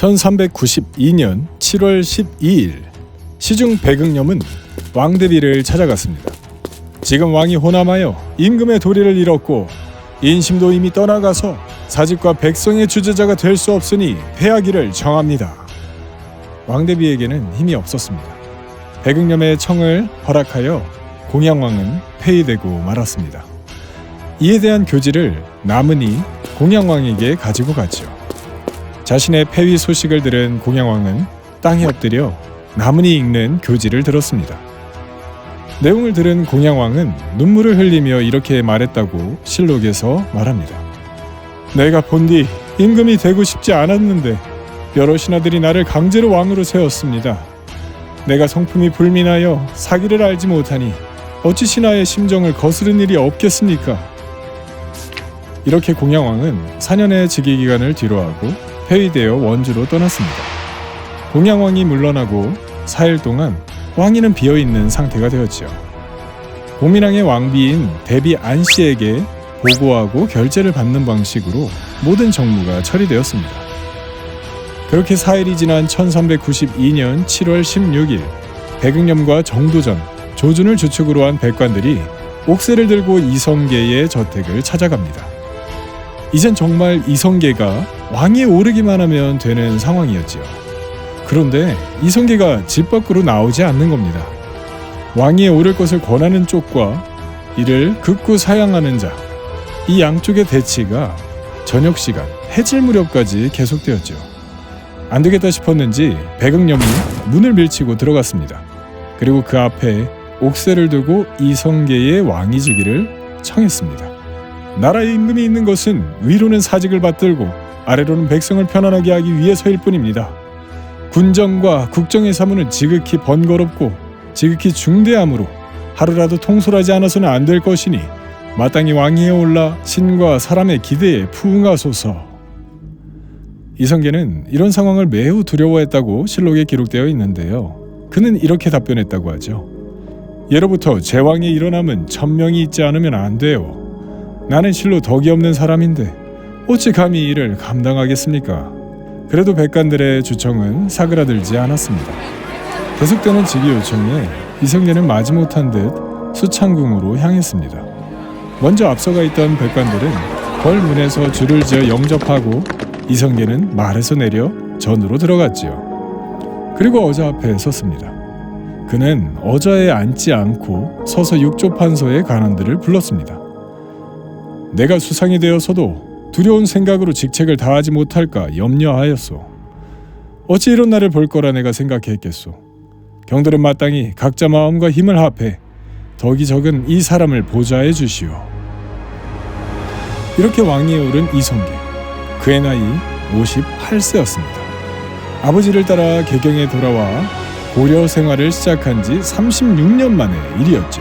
1392년 7월 12일 시중 백응염은 왕대비를 찾아갔습니다. 지금 왕이 호남하여 임금의 도리를 잃었고 인심도 이미 떠나가서 사직과 백성의 주제자가 될 수 없으니 패하기를 정합니다. 왕대비에게는 힘이 없었습니다. 백응염의 청을 허락하여 공양왕은 폐위되고 말았습니다. 이에 대한 교지를 남은이 공양왕에게 가지고 갔죠. 자신의 폐위 소식을 들은 공양왕은 땅에 엎드려 나문이 읽는 교지를 들었습니다. 내용을 들은 공양왕은 눈물을 흘리며 이렇게 말했다고 실록에서 말합니다. 내가 본뒤 임금이 되고 싶지 않았는데 여러 신하들이 나를 강제로 왕으로 세웠습니다. 내가 성품이 불민하여 사기를 알지 못하니 어찌 신하의 심정을 거스른 일이 없겠습니까? 이렇게 공양왕은 4년의 즉위 기간을 뒤로하고 폐위되어 원주로 떠났습니다. 공양왕이 물러나고 4일 동안 왕위는 비어 있는 상태가 되었지요. 고민왕의 왕비인 대비 안씨에게 보고하고 결제를 받는 방식으로 모든 정무가 처리되었습니다. 그렇게 4일이 지난 1392년 7월 16일 백응염과 정도전, 조준을 주축으로 한 백관들이 옥새를 들고 이성계의 저택을 찾아갑니다. 이젠 정말 이성계가 왕위에 오르기만 하면 되는 상황이었지요. 그런데 이성계가 집 밖으로 나오지 않는 겁니다. 왕위에 오를 것을 권하는 쪽과 이를 극구 사양하는 자, 이 양쪽의 대치가 저녁 시간, 해질 무렵까지 계속되었죠. 안 되겠다 싶었는지 백응염이 문을 밀치고 들어갔습니다. 그리고 그 앞에 옥새를 두고 이성계의 왕이지기를 청했습니다. 나라의 임금이 있는 것은 위로는 사직을 받들고 아래로는 백성을 편안하게 하기 위해서일 뿐입니다. 군정과 국정의 사무는 지극히 번거롭고 지극히 중대하므로 하루라도 통솔하지 않아서는 안 될 것이니 마땅히 왕위에 올라 신과 사람의 기대에 부응하소서. 이성계는 이런 상황을 매우 두려워했다고 실록에 기록되어 있는데요. 그는 이렇게 답변했다고 하죠. 예로부터 제왕의 일어남은 천명이 있지 않으면 안 돼요. 나는 실로 덕이 없는 사람인데 어찌 감히 이를 감당하겠습니까? 그래도 백관들의 주청은 사그라들지 않았습니다. 계속되는 직위 요청에 이성계는 마지못한 듯 수창궁으로 향했습니다. 먼저 앞서가 있던 백관들은 벌문에서 줄을 지어 영접하고 이성계는 말에서 내려 전으로 들어갔지요. 그리고 어자 앞에 섰습니다. 그는 어자에 앉지 않고 서서 육조판서의 관원들을 불렀습니다. 내가 수상이 되어서도 두려운 생각으로 직책을 다하지 못할까 염려하였소. 어찌 이런 날을 볼 거라 내가 생각했겠소. 경들은 마땅히 각자 마음과 힘을 합해 덕이 적은 이 사람을 보좌해 주시오. 이렇게 왕위에 오른 이성계. 그의 나이 58세였습니다. 아버지를 따라 개경에 돌아와 고려 생활을 시작한 지 36년 만의 일이었죠.